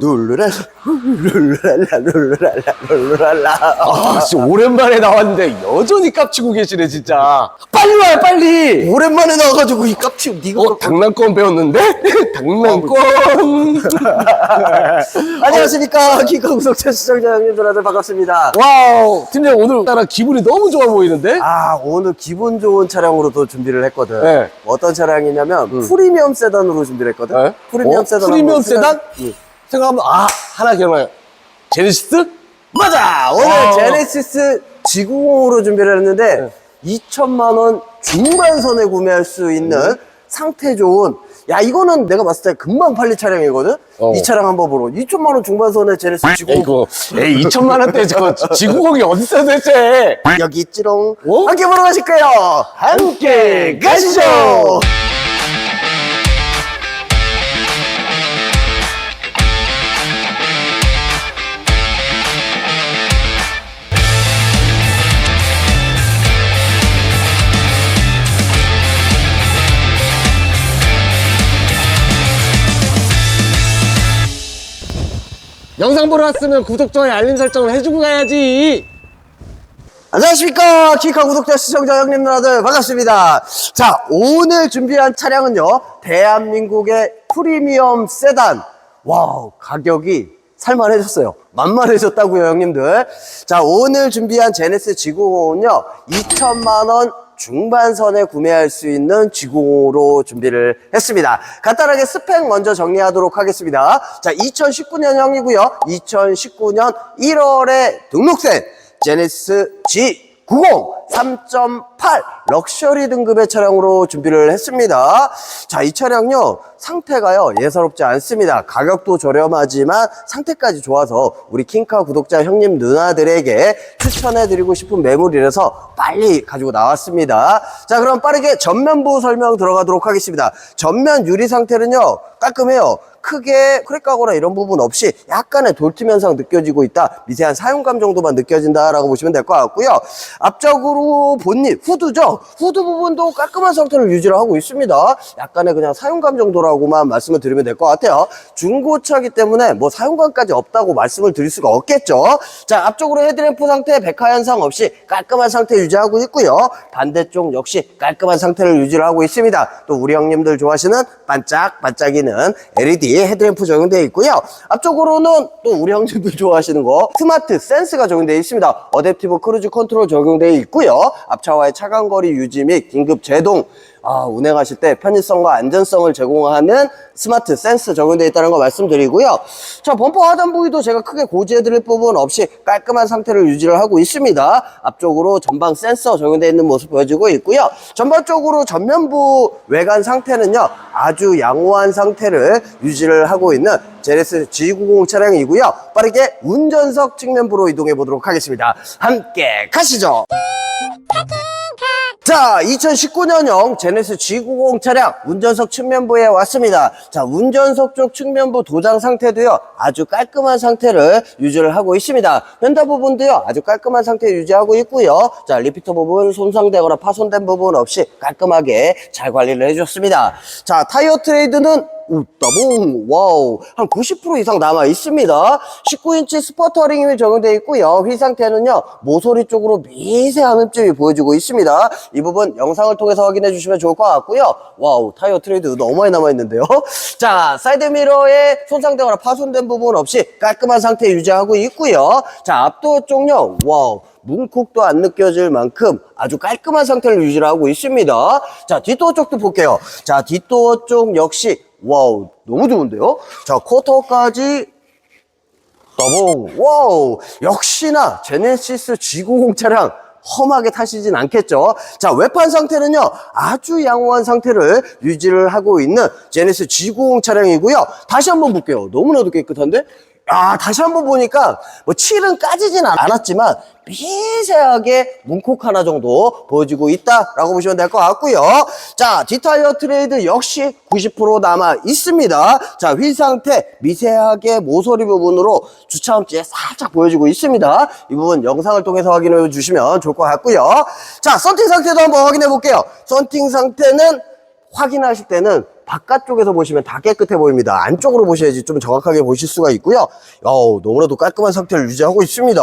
룰루랄라 룰루랄라 룰루랄라 룰루랄라 아, 진짜 오랜만에 나왔는데 여전히 깝치고 계시네, 진짜. 빨리 와요, 빨리! 오랜만에 나와가지고 이 깝치 니가 어, 장난권 배웠는데? 장난권! 안녕하십니까 구독자 시청자 형님들한테 반갑습니다 와우, 팀장 오늘따라 기분이 너무 좋아 보이는데? 아 오늘 기분 좋은 차량으로 또 준비를 했거든 네. 어떤 차량이냐면 프리미엄 세단으로 준비를 했거든 네? 프리미엄 어? 세단 프리미엄 세단? 응. 생각하면, 아, 하나 기억나요. 제네시스? 맞아 오늘 어. 제네시스 G90으로 준비를 했는데 네. 2천만 원 중반선에 구매할 수 있는 음. 상태 좋은 야 이거는 내가 봤을 때 금방 팔릴 차량이거든 어. 이 차량 한번 보러 2천만 원 중반선에 제네시스 G90 에이구, 에이, 2천만 원대 저거 지구공이 어딨어 도대체? 여기 있지롱 어? 함께 보러 가실 거예요 함께 가시죠 영상 보러 왔으면 구독, 좋아요, 알림 설정을 해주고 가야지. 안녕하십니까. 키카 구독자 시청자 형님 누나들 반갑습니다. 자 오늘 준비한 차량은요. 대한민국의 프리미엄 세단. 와우 가격이 살만해졌어요. 만만해졌다고요 형님들. 자 오늘 준비한 제네스 G90은요. 2천만 원 중반선에 구매할 수 있는 G90으로 준비를 했습니다. 간단하게 스펙 먼저 정리하도록 하겠습니다. 자, 2019년형이고요. 2019년 1월에 등록된 제네시스 G90 3.8 럭셔리 등급의 차량으로 준비를 했습니다. 자, 이 차량요, 상태가요, 예사롭지 않습니다. 가격도 저렴하지만 상태까지 좋아서 우리 킹카 구독자 형님 누나들에게 추천해드리고 싶은 매물이라서 빨리 가지고 나왔습니다. 자, 그럼 빠르게 전면부 설명 들어가도록 하겠습니다. 전면 유리 상태는요, 깔끔해요. 크게 크랙하거나 이런 부분 없이 약간의 돌틈 현상 느껴지고 있다. 미세한 사용감 정도만 느껴진다라고 보시면 될 것 같고요. 앞쪽으로 본닛, 후드죠. 후드 부분도 깔끔한 상태를 유지를 하고 있습니다. 약간의 그냥 사용감 정도라고만 말씀을 드리면 될 것 같아요. 중고차기 때문에 뭐 사용감까지 없다고 말씀을 드릴 수가 없겠죠. 자, 앞쪽으로 헤드램프 상태 백화 현상 없이 깔끔한 상태 유지하고 있고요. 반대쪽 역시 깔끔한 상태를 유지를 하고 있습니다. 또 우리 형님들 좋아하시는 반짝반짝이는 LED 헤드램프 적용되어 있고요. 앞쪽으로는 또 우리 형님들 좋아하시는 거 스마트 센스가 적용되어 있습니다. 어댑티브 크루즈 컨트롤 적용되어 있고요. 앞차와의 차간 거리 유지 및 긴급 제동 아, 운행하실 때 편의성과 안전성을 제공하는 스마트 센스 적용되어 있다는 거 말씀드리고요. 자, 범퍼 하단 부위도 제가 크게 고지해드릴 부분 없이 깔끔한 상태를 유지를 하고 있습니다. 앞쪽으로 전방 센서 적용되어 있는 모습 보여주고 있고요. 전반적으로 전면부 외관 상태는요, 아주 양호한 상태를 유지를 하고 있는 제네스 G90 차량이고요. 빠르게 운전석 측면부로 이동해 보도록 하겠습니다. 함께 가시죠. 자, 2019년형 제네스 G90 차량 운전석 측면부에 왔습니다. 자, 운전석 쪽 측면부 도장 상태도요, 아주 깔끔한 상태를 유지를 하고 있습니다. 펜다 부분도요, 아주 깔끔한 상태 유지하고 있고요. 자, 리피터 부분 손상되거나 파손된 부분 없이 깔끔하게 잘 관리를 해줬습니다. 자, 타이어 트레이드는 우따봉 와우. 한 90% 이상 남아 있습니다. 19인치 스포터링이 적용되어 있고요. 휠 상태는요 모서리 쪽으로 미세한 흠집이 보여지고 있습니다. 이 부분 영상을 통해서 확인해 주시면 좋을 것 같고요. 와우 타이어 트레이드 너무 많이 남아 있는데요. 자 사이드 미러에 손상되거나 파손된 부분 없이 깔끔한 상태 유지하고 있고요. 자 앞도 쪽요 와우. 문콕도 안 느껴질 만큼 아주 깔끔한 상태를 유지를 하고 있습니다. 자, 뒷도어 쪽도 볼게요. 자, 뒷도어 쪽 역시 와우 너무 좋은데요? 자, 쿼터까지 더봉 와우 역시나 제네시스 G90 차량 험하게 타시진 않겠죠. 자, 외판 상태는요, 아주 양호한 상태를 유지를 하고 있는 제네시스 G90 차량이고요. 다시 한번 볼게요. 너무나도 깨끗한데? 아, 다시 한번 보니까 뭐 칠은 까지진 않았지만 미세하게 문콕 하나 정도 보여지고 있다라고 보시면 될 것 같고요. 자, 뒷타이어 트레이드 역시 90% 남아 있습니다. 자, 휠 상태 미세하게 모서리 부분으로 주차 흠집에 살짝 보여지고 있습니다. 이 부분 영상을 통해서 확인해 주시면 좋을 것 같고요. 자, 썬팅 상태도 한번 확인해 볼게요. 썬팅 상태는 확인하실 때는 바깥쪽에서 보시면 다 깨끗해 보입니다. 안쪽으로 보셔야지 좀 정확하게 보실 수가 있고요. 어우, 너무나도 깔끔한 상태를 유지하고 있습니다.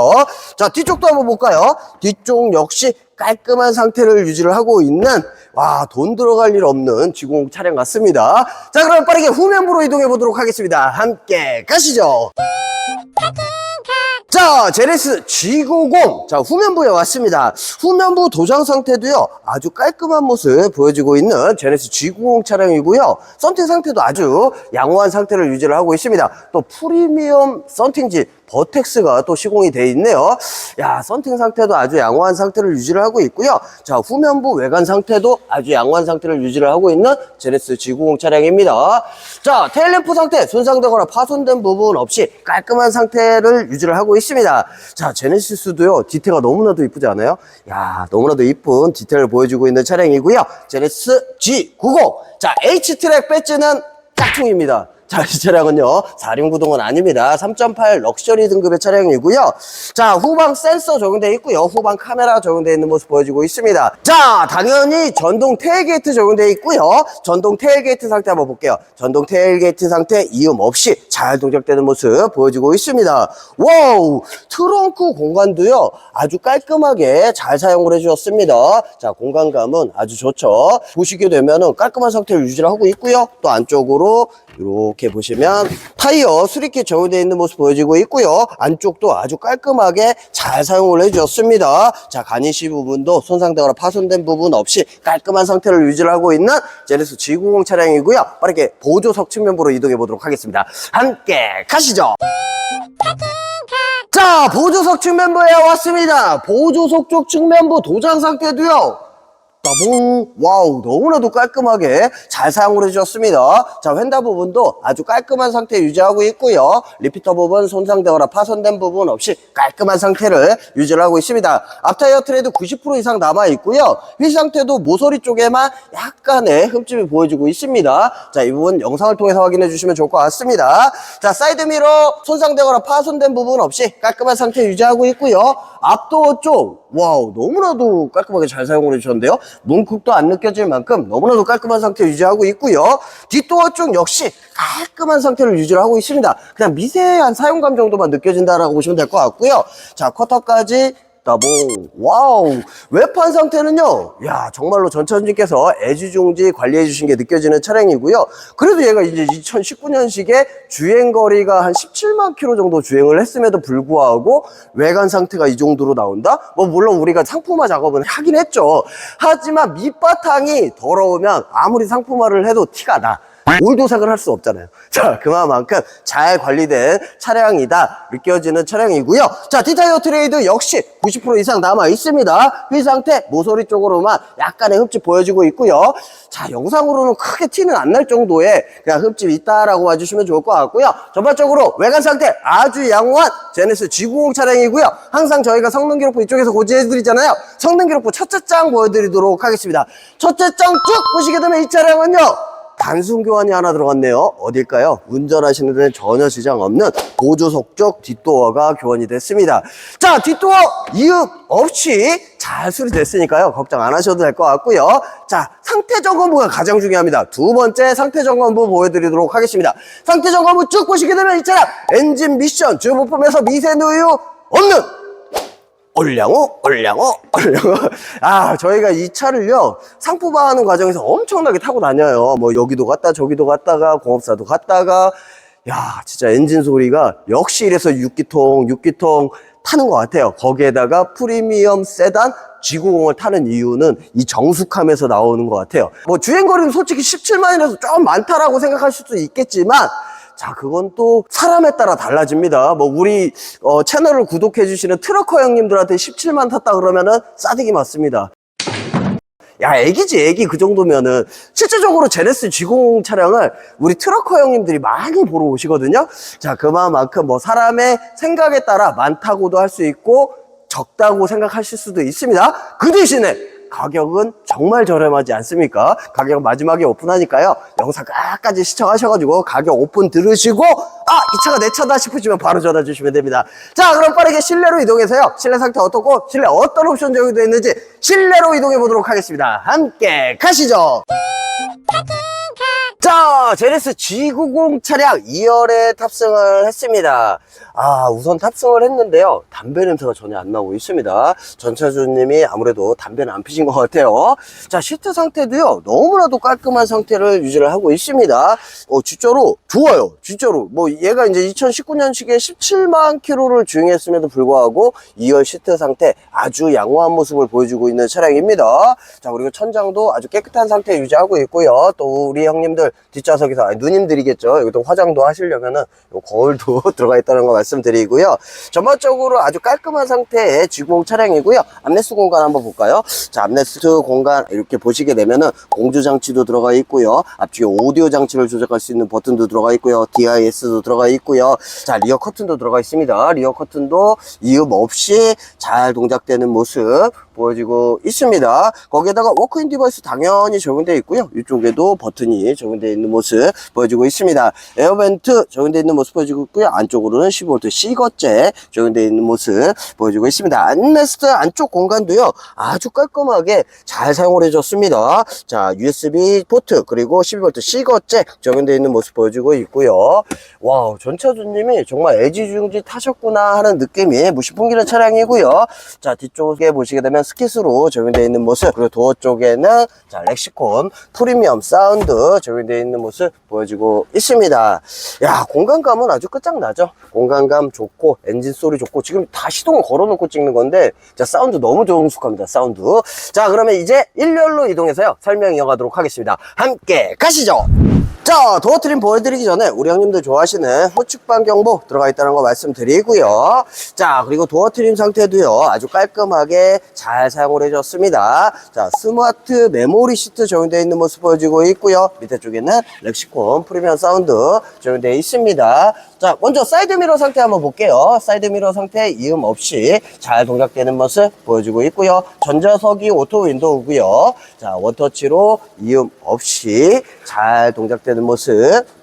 자, 뒤쪽도 한번 볼까요? 뒤쪽 역시 깔끔한 상태를 유지를 하고 있는 와, 돈 들어갈 일 없는 지공 차량 같습니다. 자, 그럼 빠르게 후면부로 이동해 보도록 하겠습니다. 함께 가시죠. 자, 제네스 G90. 자, 후면부에 왔습니다. 후면부 도장 상태도요, 아주 깔끔한 모습 보여주고 있는 제네스 G90 차량이고요. 썬팅 상태도 아주 양호한 상태를 유지를 하고 있습니다. 또 프리미엄 썬팅지 버텍스가 또 시공이 돼 있네요. 야, 썬팅 상태도 아주 양호한 상태를 유지를 하고 있고요. 자, 후면부 외관 상태도 아주 양호한 상태를 유지를 하고 있는 제네스 G90 차량입니다. 자, 테일램프 상태 손상되거나 파손된 부분 없이 깔끔한 상태를 유지를 하고 있습니다. 자, 제네시스도요, 디테일가 너무나도 이쁘지 않아요? 야, 너무나도 이쁜 디테일을 보여주고 있는 차량이고요. 제네시스 G90. 자, H트랙 배지는 짝퉁입니다. 자, 이 차량은요, 4륜구동은 아닙니다. 3.8 럭셔리 등급의 차량이고요. 자, 후방 센서 적용되어 있고요. 후방 카메라 적용되어 있는 모습 보여주고 있습니다. 자, 당연히 전동 테일게이트 적용되어 있고요. 전동 테일게이트 상태 한번 볼게요. 전동 테일게이트 상태 이음 없이 잘 동작되는 모습 보여주고 있습니다. 와우! 트렁크 공간도요, 아주 깔끔하게 잘 사용을 해주셨습니다. 자, 공간감은 아주 좋죠. 보시게 되면은 깔끔한 상태를 유지를 하고 있고요. 또 안쪽으로 이렇게 보시면 타이어 수리킷 적용되어 있는 모습 보여지고 있고요. 안쪽도 아주 깔끔하게 잘 사용을 해주셨습니다. 자, 가니시 부분도 손상되거나 파손된 부분 없이 깔끔한 상태를 유지를 하고 있는 제네스 G90 차량이고요. 빠르게 보조석 측면부로 이동해 보도록 하겠습니다. 함께 가시죠. 자, 보조석 측면부에 왔습니다. 보조석 쪽 측면부 도장 상태도요. 따봉 와우 너무나도 깔끔하게 잘 사용을 해주셨습니다. 자 휀다 부분도 아주 깔끔한 상태 유지하고 있고요. 리피터 부분 손상되거나 파손된 부분 없이 깔끔한 상태를 유지를 하고 있습니다. 앞타이어 트레드 90% 이상 남아 있고요. 휠 상태도 모서리 쪽에만 약간의 흠집이 보여지고 있습니다. 자 이 부분 영상을 통해서 확인해 주시면 좋을 것 같습니다. 자 사이드 미러 손상되거나 파손된 부분 없이 깔끔한 상태 유지하고 있고요. 앞도어 쪽 와우 너무나도 깔끔하게 잘 사용을 해주셨는데요 문콕도 안 느껴질 만큼 너무나도 깔끔한 상태 유지하고 있고요. 뒷도어 쪽 역시 깔끔한 상태를 유지를 하고 있습니다. 그냥 미세한 사용감 정도만 느껴진다라고 보시면 될 것 같고요. 자 커터까지 따봉. 와우. 외판 상태는요 야 정말로 전차주님께서 애지중지 관리해 주신 게 느껴지는 차량이고요. 그래도 얘가 이제 2019년식에 주행거리가 한 17만 킬로 정도 주행을 했음에도 불구하고 외관 상태가 이 정도로 나온다? 뭐 물론 우리가 상품화 작업은 하긴 했죠. 하지만 밑바탕이 더러우면 아무리 상품화를 해도 티가 나 올도색을 할 수 없잖아요. 자, 그만큼 잘 관리된 차량이다 느껴지는 차량이고요. 자, 디타이어 트레이드 역시 90% 이상 남아 있습니다. 휠 상태 모서리 쪽으로만 약간의 흠집 보여지고 있고요. 자, 영상으로는 크게 티는 안 날 정도의 그냥 흠집이 있다라고 봐주시면 좋을 것 같고요. 전반적으로 외관 상태 아주 양호한 제네스 G90 차량이고요. 항상 저희가 성능 기록부 이쪽에서 고지해드리잖아요. 성능 기록부 첫째 장 보여드리도록 하겠습니다. 첫째 장 쭉 보시게 되면 이 차량은요. 단순 교환이 하나 들어갔네요. 어딜까요? 운전하시는 데는 전혀 지장 없는 보조석 쪽 뒷도어가 교환이 됐습니다. 자, 뒷도어 이음 없이 잘 수리됐으니까요. 걱정 안 하셔도 될 것 같고요. 자, 상태 점검부가 가장 중요합니다. 두 번째 상태 점검부 보여드리도록 하겠습니다. 상태 점검부 쭉 보시게 되면 이 차량 엔진 미션 주부품에서 미세 누유 없는 올량호, 올량호, 올량호. 아, 저희가 이 차를요, 상품화하는 과정에서 엄청나게 타고 다녀요. 뭐, 여기도 갔다, 저기도 갔다가, 공업사도 갔다가, 야, 진짜 엔진 소리가 역시 이래서 6기통, 6기통 타는 것 같아요. 거기에다가 프리미엄 세단 G90을 타는 이유는 이 정숙함에서 나오는 것 같아요. 뭐, 주행거리는 솔직히 17만이라서 좀 많다라고 생각하실 수 있겠지만, 자, 그건 또 사람에 따라 달라집니다. 뭐 우리 어, 채널을 구독해 주시는 트러커 형님들한테 17만 탔다 그러면은 싸대기 맞습니다. 야, 애기지, 애기 그 정도면은 실제적으로 제네스 G90 차량을 우리 트러커 형님들이 많이 보러 오시거든요. 자, 그만큼 뭐 사람의 생각에 따라 많다고도 할 수 있고 적다고 생각하실 수도 있습니다. 그 대신에 가격은 정말 저렴하지 않습니까? 가격 마지막에 오픈하니까요. 영상 끝까지 시청하셔가지고 가격 오픈 들으시고 아, 이 차가 내 차다 싶으시면 바로 전화 주시면 됩니다. 자, 그럼 빠르게 실내로 이동해서요. 실내 상태 어떻고 실내 어떤 옵션 적용되어 있는지 실내로 이동해 보도록 하겠습니다. 함께 가시죠. 자, 제네스 G90 차량 2열에 탑승을 했습니다. 아, 우선 탑승을 했는데요. 담배 냄새가 전혀 안 나고 있습니다. 전차주님이 아무래도 담배는 안 피신 것 같아요. 자, 시트 상태도요. 너무나도 깔끔한 상태를 유지를 하고 있습니다. 어, 진짜로 좋아요. 진짜로. 뭐, 얘가 이제 2019년식에 17만 킬로를 주행했음에도 불구하고 2열 시트 상태 아주 양호한 모습을 보여주고 있는 차량입니다. 자, 그리고 천장도 아주 깨끗한 상태 유지하고 있고요. 또 우리 형님들 뒷좌석에서, 아니, 누님들이겠죠. 여기도 화장도 하시려면은 요 거울도 들어가 있다는 거 말씀드리고요. 전반적으로 아주 깔끔한 상태의 G90 차량이고요. 암레스 공간 한번 볼까요? 자, 암레스 공간 이렇게 보시게 되면은 공조 장치도 들어가 있고요. 앞뒤에 오디오 장치를 조작할 수 있는 버튼도 들어가 있고요. DIS도 들어가 있고요. 자, 리어 커튼도 들어가 있습니다. 리어 커튼도 이음 없이 잘 동작되는 모습 보여지고 있습니다. 거기에다가 워크인 디바이스 당연히 적용되어 있고요. 이쪽에도 버튼이 적용되어 있는 모습 보여지고 있습니다. 에어벤트 적용되어 있는 모습 보여지고 있고요. 안쪽으로는 15V C거째 적용되어 있는 모습 보여지고 있습니다. 안메스트 안쪽 공간도요. 아주 깔끔하게 잘 사용을 해줬습니다. 자, USB 포트 그리고 12V C거째 적용되어 있는 모습 보여지고 있고요. 와우, 전차주님이 정말 애지중지 타셨구나 하는 느낌이 무시 풍기는 차량이고요. 자, 뒤쪽에 보시게 되면 스킷으로 적용되어 있는 모습, 그리고 도어 쪽에는 자, 렉시콘 프리미엄 사운드 적용되어 있는 모습 보여지고 있습니다. 야, 공간감은 아주 끝장나죠? 공간감 좋고, 엔진 소리 좋고, 지금 다 시동을 걸어놓고 찍는 건데, 자, 사운드 너무 정숙합니다, 사운드. 자, 그러면 이제 1열로 이동해서요, 설명 이어가도록 하겠습니다. 함께 가시죠! 자, 도어 트림 보여드리기 전에 우리 형님들 좋아하시는 후측방 경보 들어가 있다는 거 말씀드리고요. 자, 그리고 도어 트림 상태도요, 아주 깔끔하게 잘 사용을 해줬습니다. 자, 스마트 메모리 시트 적용되어 있는 모습 보여지고 있고요. 밑에 쪽에는 렉시콘 프리미엄 사운드 적용되어 있습니다. 자, 먼저 사이드미러 상태 한번 볼게요. 사이드미러 상태 이음 없이 잘 동작되는 모습 보여주고 있고요. 전자석이 오토 윈도우고요. 자, 원터치로 이음 없이 잘 동작 되는 모습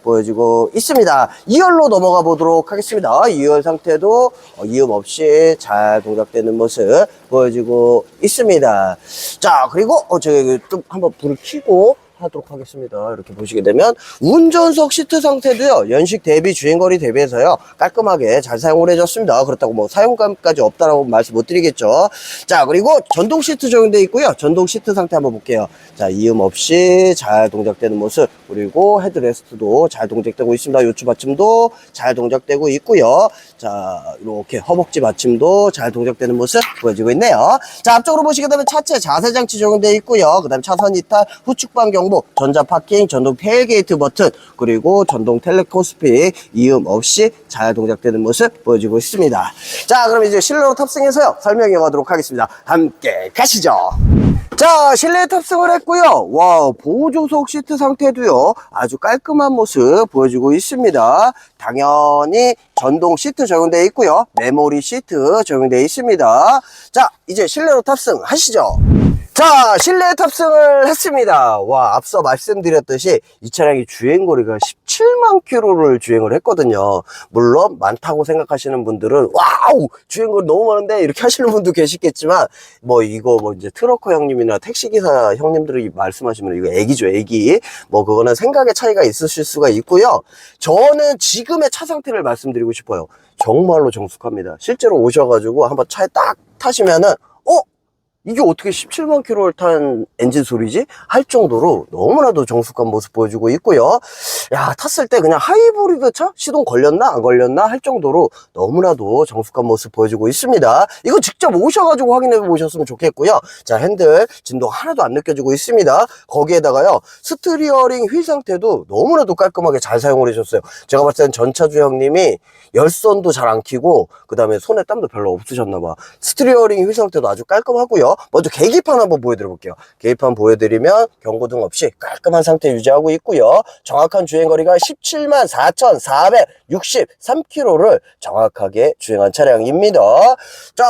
보여주고 있습니다. 2열로 넘어가 보도록 하겠습니다. 2열 상태도 어, 이음 없이 잘 동작되는 모습 보여주고 있습니다. 자, 그리고 어, 저기 좀 한번 불을 켜고 하도록 하겠습니다. 이렇게 보시게 되면 운전석 시트 상태도요. 연식 대비 주행거리 대비해서요. 깔끔하게 잘 사용을 해줬습니다. 그렇다고 뭐 사용감까지 없다라고 말씀 못 드리겠죠. 자 그리고 전동 시트 적용되어 있고요. 전동 시트 상태 한번 볼게요. 자 이음 없이 잘 동작되는 모습 그리고 헤드레스트도 잘 동작되고 있습니다. 요추 받침도 잘 동작되고 있고요. 자 이렇게 허벅지 받침도 잘 동작되는 모습 보여지고 있네요. 자 앞쪽으로 보시게 되면 차체 자세 장치 적용되어 있고요. 그다음 차선 이탈 후측방 경보 전자 파킹 전동 테일 게이트 버튼 그리고 전동 텔레코스픽 이음 없이 잘 동작되는 모습 보여지고 있습니다. 자 그럼 이제 실내로 탑승해서요 설명해 가도록 하겠습니다. 함께 가시죠. 자, 실내에 탑승을 했고요. 와, 보조석 시트 상태도요. 아주 깔끔한 모습 보여주고 있습니다. 당연히 전동 시트 적용되어 있고요. 메모리 시트 적용되어 있습니다. 자, 이제 실내로 탑승하시죠. 자, 실내 탑승을 했습니다. 와, 앞서 말씀드렸듯이 이 차량이 주행거리가 17만 킬로를 주행을 했거든요. 물론 많다고 생각하시는 분들은 와우, 주행거리 너무 많은데 이렇게 하시는 분도 계시겠지만 뭐 이거 뭐 이제 트러커 형님이나 택시기사 형님들이 말씀하시면 이거 애기죠, 애기. 뭐 그거는 생각의 차이가 있으실 수가 있고요. 저는 지금의 차 상태를 말씀드리고 싶어요. 정말로 정숙합니다. 실제로 오셔가지고 한번 차에 딱 타시면은 어? 이게 어떻게 17만 킬로를 탄 엔진 소리지? 할 정도로 너무나도 정숙한 모습 보여주고 있고요. 야, 탔을 때 그냥 하이브리드 차? 시동 걸렸나? 안 걸렸나? 할 정도로 너무나도 정숙한 모습 보여주고 있습니다. 이거 직접 오셔가지고 확인해 보셨으면 좋겠고요. 자, 핸들 진동 하나도 안 느껴지고 있습니다. 거기에다가요, 스트리어링 휠 상태도 너무나도 깔끔하게 잘 사용을 해줬어요. 제가 봤을 땐 전차주 형님이 열선도 잘 안 키고, 그 다음에 손에 땀도 별로 없으셨나봐. 스트리어링 휠 상태도 아주 깔끔하고요. 먼저 계기판 한번 보여드려 볼게요. 계기판 보여드리면 경고등 없이 깔끔한 상태 유지하고 있고요. 정확한 주행거리가 17만 4,463km를 정확하게 주행한 차량입니다. 자,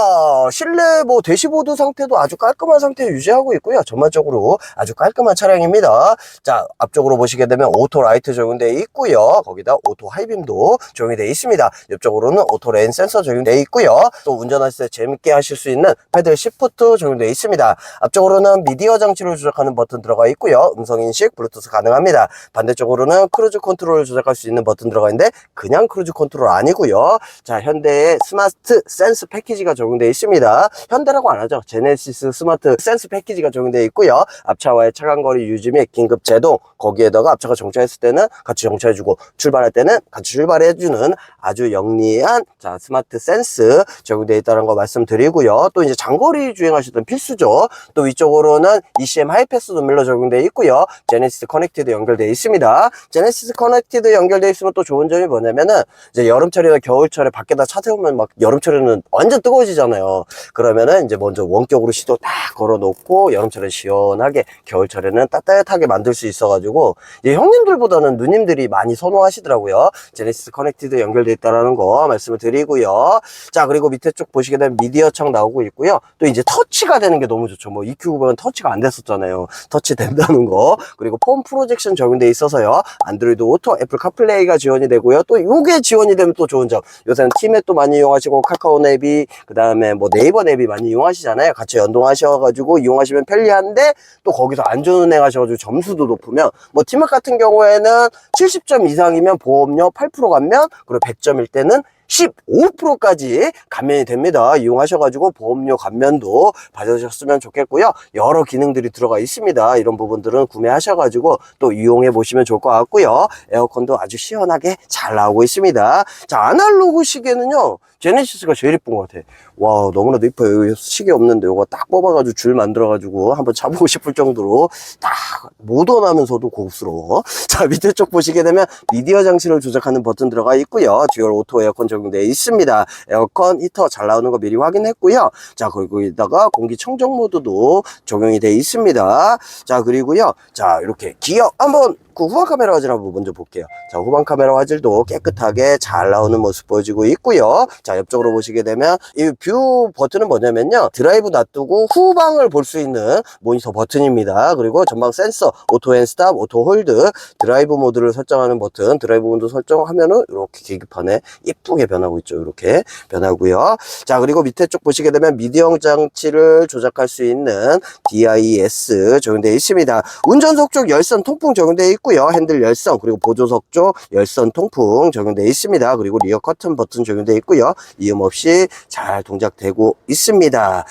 실내 뭐 대시보드 상태도 아주 깔끔한 상태 유지하고 있고요. 전반적으로 아주 깔끔한 차량입니다. 자, 앞쪽으로 보시게 되면 오토 라이트 적용되어 있고요. 거기다 오토 하이빔도 적용되어 있습니다. 옆쪽으로는 오토 렌 센서 적용되어 있고요. 또 운전하실 때 재밌게 하실 수 있는 패들 시프트 적용 적용되어 있습니다. 앞쪽으로는 미디어 장치를 조작하는 버튼 들어가 있고요. 음성 인식, 블루투스 가능합니다. 반대쪽으로는 크루즈 컨트롤을 조작할 수 있는 버튼 들어가 있는데 그냥 크루즈 컨트롤 아니고요. 자, 현대의 스마트 센스 패키지가 적용되어 있습니다. 현대라고 안 하죠. 제네시스 스마트 센스 패키지가 적용되어 있고요. 앞차와의 차간거리 유지 및 긴급 제동, 거기에다가 앞차가 정차했을 때는 같이 정차해주고 출발할 때는 같이 출발해주는 아주 영리한 자 스마트 센스 적용되어 있다는 거 말씀드리고요. 또 이제 장거리 주행하시던 필수죠. 또 위쪽으로는 ECM 하이패스 노밀러 적용되어 있고요. 제네시스 커넥티드 연결되어 있습니다. 제네시스 커넥티드 연결되어 있으면 또 좋은 점이 뭐냐면은 이제 여름철이나 겨울철에 밖에다 차 세우면 막 여름철에는 완전 뜨거워지잖아요. 그러면은 이제 먼저 원격으로 시도 딱 걸어 놓고 여름철에 시원하게 겨울철에는 따뜻하게 만들 수 있어 가지고 이제 형님들보다는 누님들이 많이 선호하시더라고요. 제네시스 커넥티드 연결되어 있다는 거 말씀을 드리고요. 자 그리고 밑에 쪽 보시게 되면 미디어 창 나오고 있고요. 또 이제 터치 가 되는 게 너무 좋죠. 뭐 EQ9은 터치가 안 됐었잖아요. 터치 된다는 거. 그리고 폼 프로젝션 적용돼 있어서요. 안드로이드 오토, 애플 카플레이가 지원이 되고요. 또 이게 지원이 되면 또 좋은 점. 요새는 티맵도 많이 이용하시고 카카오 앱이 그 다음에 뭐 네이버 앱이 많이 이용하시잖아요. 같이 연동하셔 가지고 이용하시면 편리한데 또 거기서 안전운행 하셔 가지고 점수도 높으면 뭐 티맵 같은 경우에는 70점 이상이면 보험료 8% 감면 그리고 100점일 때는 15%까지 감면이 됩니다. 이용하셔가지고 보험료 감면도 받으셨으면 좋겠고요. 여러 기능들이 들어가 있습니다. 이런 부분들은 구매하셔가지고 또 이용해 보시면 좋을 것 같고요. 에어컨도 아주 시원하게 잘 나오고 있습니다. 자, 아날로그 시계는요. 제네시스가 제일 이쁜 것 같아. 와, 너무나도 이뻐요. 여기 시계 없는데 이거 딱 뽑아가지고 줄 만들어가지고 한번 차보고 싶을 정도로 딱 모던하면서도 고급스러워. 자, 밑에 쪽 보시게 되면 미디어 장치를 조작하는 버튼 들어가 있고요. 듀얼 오토 에어컨 적용되어 있습니다. 에어컨 히터 잘 나오는 거 미리 확인했고요. 자, 그리고 여기다가 공기 청정 모드도 적용이 되어 있습니다. 자, 그리고요. 자, 이렇게 기어 한번 그 후방 카메라 화질 한번 먼저 볼게요. 자, 후방 카메라 화질도 깨끗하게 잘 나오는 모습 보여지고 있고요. 자, 옆쪽으로 보시게 되면 이 뷰 버튼은 뭐냐면요. 드라이브 놔두고 후방을 볼 수 있는 모니터 버튼입니다. 그리고 전방 센서, 오토 앤 스탑, 오토 홀드, 드라이브 모드를 설정하는 버튼, 드라이브 모드 설정하면은 이렇게 계기판에 예쁘게 변하고 있죠. 이렇게 변하고요. 자, 그리고 밑에 쪽 보시게 되면 미디어 장치를 조작할 수 있는 DIS 적용되어 있습니다. 운전석 쪽 열선 통풍 적용되어 있고 요. 핸들 열선 그리고 보조석 쪽 열선 통풍 적용되어 있습니다. 그리고 리어 커튼 버튼 적용되어 있고요. 이음 없이 잘 동작되고 있습니다.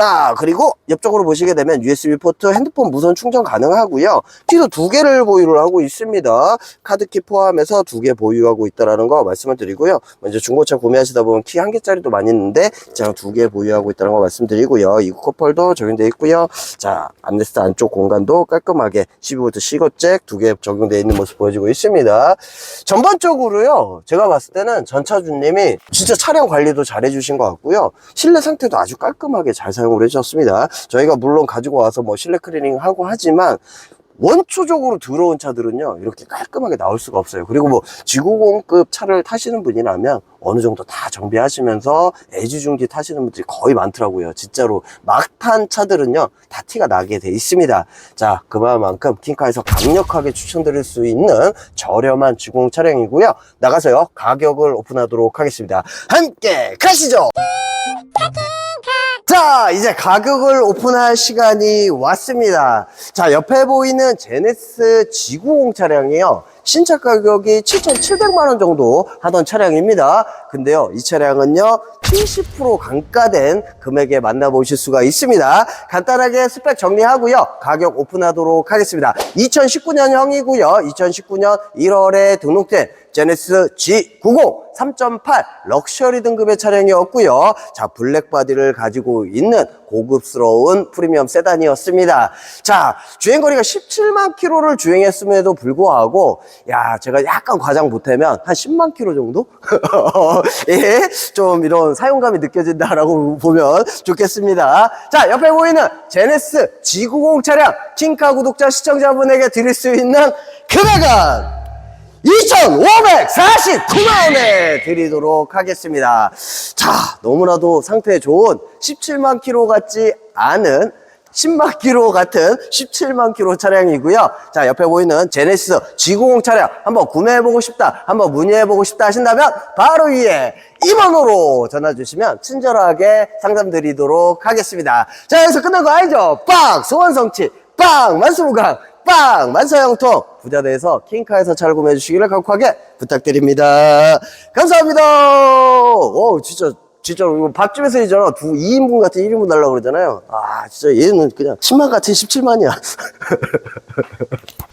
자 그리고 옆쪽으로 보시게 되면 USB 포트 핸드폰 무선 충전 가능하고요. 키도 두 개를 보유를 하고 있습니다. 카드키 포함해서 두 개 보유하고 있다라는 거 말씀을 드리고요. 먼저 중고차 구매하시다 보면 키 한 개짜리도 많이 있는데 제가 두 개 보유하고 있다는 거 말씀드리고요. 커플도 적용되어 있고요. 자 암레스트 안쪽 공간도 깔끔하게 12V C거잭 두 개 적용되어 있는 모습 보여지고 있습니다. 전반적으로요. 제가 봤을 때는 전차주님이 진짜 차량 관리도 잘 해주신 것 같고요. 실내 상태도 아주 깔끔하게 잘 사용 을 해주셨습니다. 저희가 물론 가지고 와서 뭐 실내 클리닝 하고 하지만 원초적으로 들어온 차들은요 이렇게 깔끔하게 나올 수가 없어요. 그리고 뭐 지구공급 차를 타시는 분이라면 어느 정도 다 정비하시면서 애지중지 타시는 분들이 거의 많더라고요. 진짜로 막 탄 차들은요 다 티가 나게 돼 있습니다. 자 그만큼 킹카에서 강력하게 추천드릴 수 있는 저렴한 지구공 차량이고요. 나가서요. 가격을 오픈하도록 하겠습니다. 함께 가시죠 자, 이제 가격을 오픈할 시간이 왔습니다. 자, 옆에 보이는 제네스 지구공 차량이요. 신차 가격이 7,700만원 정도 하던 차량입니다. 근데요, 이 차량은요, 70% 강가된 금액에 만나보실 수가 있습니다. 간단하게 스펙 정리하고요. 가격 오픈하도록 하겠습니다. 2019년형이고요. 2019년 1월에 등록된 제네스 G90 3.8 럭셔리 등급의 차량이었고요. 자, 블랙바디를 가지고 있는 고급스러운 프리미엄 세단이었습니다. 자, 주행거리가 17만 킬로를 주행했음에도 불구하고 야, 제가 약간 과장 보태면 한 10만 킬로 정도? 예, 좀 이런 사용감이 느껴진다라고 보면 좋겠습니다. 자, 옆에 보이는 제네스 G90 차량 킹카 구독자 시청자분에게 드릴 수 있는 금액은 2,549만원에 드리도록 하겠습니다. 자, 너무나도 상태 좋은 17만 킬로 같지 않은 10만 킬로 같은 17만 킬로 차량이고요. 자, 옆에 보이는 제네시스 G90 차량 한번 구매해보고 싶다, 한번 문의해보고 싶다 하신다면 바로 위에 2번으로 전화 주시면 친절하게 상담 드리도록 하겠습니다. 자, 여기서 끝난 거 알죠? 빵! 소원성취! 빵! 만수무강! 빵! 만사형통! 부자대에서 킹카에서 잘 구매해 주시기를 간곡하게 부탁드립니다. 감사합니다! 오, 진짜 진짜 이거 밥집에서 있잖아 두 2인분 같은 1인분 달라고 그러잖아요 아 진짜 얘는 그냥 10만 같은 17만이야